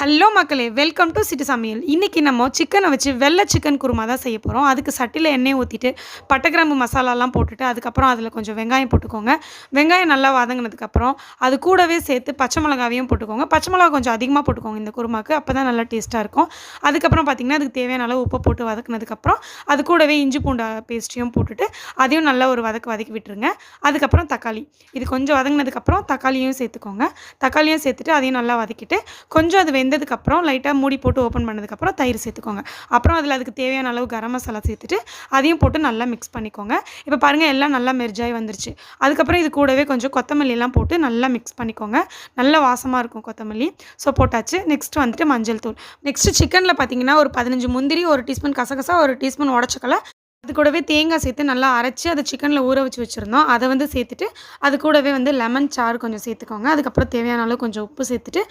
Hello மக்களே welcome to city சமையல். இன்றைக்கி நம்ம சிக்கனை வச்சு வெள்ளை சிக்கன் குருமா தான் செய்ய போகிறோம் அதுக்கு சட்டியில் எண்ணெய் ஊற்றிட்டு பட்டைக்கிராம்பு மசாலாலாம் போட்டுட்டு அதுக்கப்புறம் அதில் கொஞ்சம் வெங்காயம் போட்டுக்கோங்க. வெங்காயம் நல்லா வதங்கினதுக்கப்புறம் அது கூடவே சேர்த்து பச்சை மிளகாவையும் போட்டுக்கோங்க. பச்சை மிளகா கொஞ்சம் அதிகமாக போட்டுக்கோங்க இந்த குருமாக்கு அப்போ தான் நல்லா டேஸ்ட்டாக இருக்கும். அதுக்கப்புறம் பார்த்திங்கன்னா அதுக்கு தேவையான அளவு உப்பை போட்டு வதக்குனதுக்கப்புறம் அது கூடவே இஞ்சி பூண்டா பேஸ்ட்டையும் போட்டுட்டு அதையும் நல்லா ஒரு வதக்கு வதக்கி விட்டுருங்க. அதுக்கப்புறம் தக்காளி. இது கொஞ்சம் வதங்கினதுக்கப்புறம் தக்காளியும் சேர்த்துக்கோங்க. தக்காளியும் சேர்த்துட்டு அதையும் நல்லா வதக்கிட்டு கொஞ்சம் அது வெந்ததுக்கப்புறம் லைட்டாக மூடி போட்டு ஓப்பன் பண்ணதுக்கப்புறம் தயிர் சேர்த்துக்கோங்க. அப்புறம் அதில் அதுக்கு தேவையான அளவு கரம் மசாலா சேர்த்துட்டு அதையும் போட்டு நல்லா மிக்ஸ் பண்ணிக்கோங்க. இப்போ பாருங்கள் எல்லாம் நல்லா மெர்ஜாகி வந்துருச்சு. அதுக்கப்புறம் இது கூடவே கொஞ்சம் கொத்தமல்லியெல்லாம் போட்டு நல்லா மிக்ஸ் பண்ணிக்கோங்க. நல்ல வாசமாக இருக்கும் கொத்தமல்லி. ஸோ போட்டாச்சு. நெக்ஸ்ட் வந்துட்டு மஞ்சள் தூள். நெக்ஸ்ட்டு சிக்கனில் பார்த்தீங்கன்னா ஒரு பதினஞ்சு முந்திரி ஒரு டீஸ்பூன் கசகசா ஒரு டீஸ்பூன் உடச்சக்கலை. அது கூடவே தேங்காய் சேர்த்து நல்லா அரைச்சி அதை சிக்கனில் ஊற வச்சு வச்சுருந்தோம். அதை வந்து சேர்த்துட்டு அது கூடவே வந்து லெமன் சாறு கொஞ்சம் சேர்த்துக்கோங்க. அதுக்கப்புறம் தேவையான அளவு கொஞ்சம் உப்பு சேர்த்துட்டு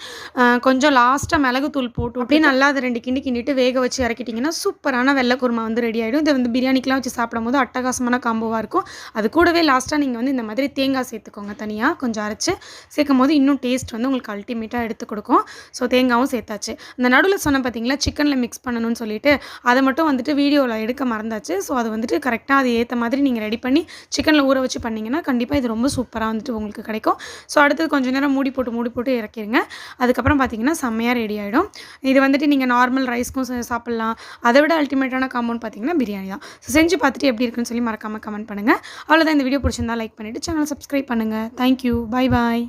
கொஞ்சம் லாஸ்ட்டாக மிளகுத்தூள் போட்டு அப்படியே நல்லா அதை ரெண்டு கிண்டி கிண்டிட்டு வேக வச்சு இறக்கிட்டிங்கன்னா சூப்பரான வெள்ளை குருமா வந்து ரெடி ஆகிடும் இதை வந்து பிரியாணிக்கெலாம் வச்சு சாப்பிடும்போது அட்டகாசமான காம்போவாக இருக்கும். அது கூடவே லாஸ்ட்டாக நீங்கள் வந்து இந்த மாதிரி தேங்காய் சேர்த்துக்கோங்க தனியாக கொஞ்சம் அரைச்சி சேர்க்கும் போது இன்னும் டேஸ்ட் வந்து உங்களுக்கு அல்டிமேட்டாக எடுத்து கொடுக்கும். ஸோ தேங்காவும் சேர்த்தாச்சு. இந்த நடுவில் சொன்ன பார்த்தீங்களா சிக்கனில் மிக்ஸ் பண்ணணும்னு சொல்லிட்டு அதை மட்டும் வந்துட்டு வீடியோவில் எடுக்க மறந்தாச்சு. ஸோ அதை அது வந்துட்டு கரெக்டாக அது ஏற்ற மாதிரி நீங்கள் ரெடி பண்ணி சிக்கனில் ஊற வச்சு பண்ணிங்கன்னா கண்டிப்பாக இது ரொம்ப சூப்பராக வந்துட்டு உங்களுக்கு கிடைக்கும். ஸோ அடுத்தது கொஞ்சம் நேரம் மூடி போட்டு மூடி போட்டு இறக்கிடுங்க அதுக்கப்புறம் பார்த்தீங்கன்னா செம்மையாக ரெடி ஆகிடும் இது வந்துட்டு நீங்கள் நார்மல் ரைஸ்க்கும் சாப்பிட்லாம். அதை விட அல்டிமேட்டான காம்பவுண்ட் பார்த்தீங்கன்னா பிரியாணி தான். ஸோ செஞ்சு பார்த்துட்டு எப்படி இருக்குன்னு சொல்லி மறக்காமல் கமெண்ட் பண்ணுங்கள் அவ்வளோதான் இந்த வீடியோ பிடிச்சிருந்தா லைக் பண்ணிவிட்டு சேனல் சப்ஸ்கிரைப் பண்ணுங்கள் தேங்க்யூ பை பாய்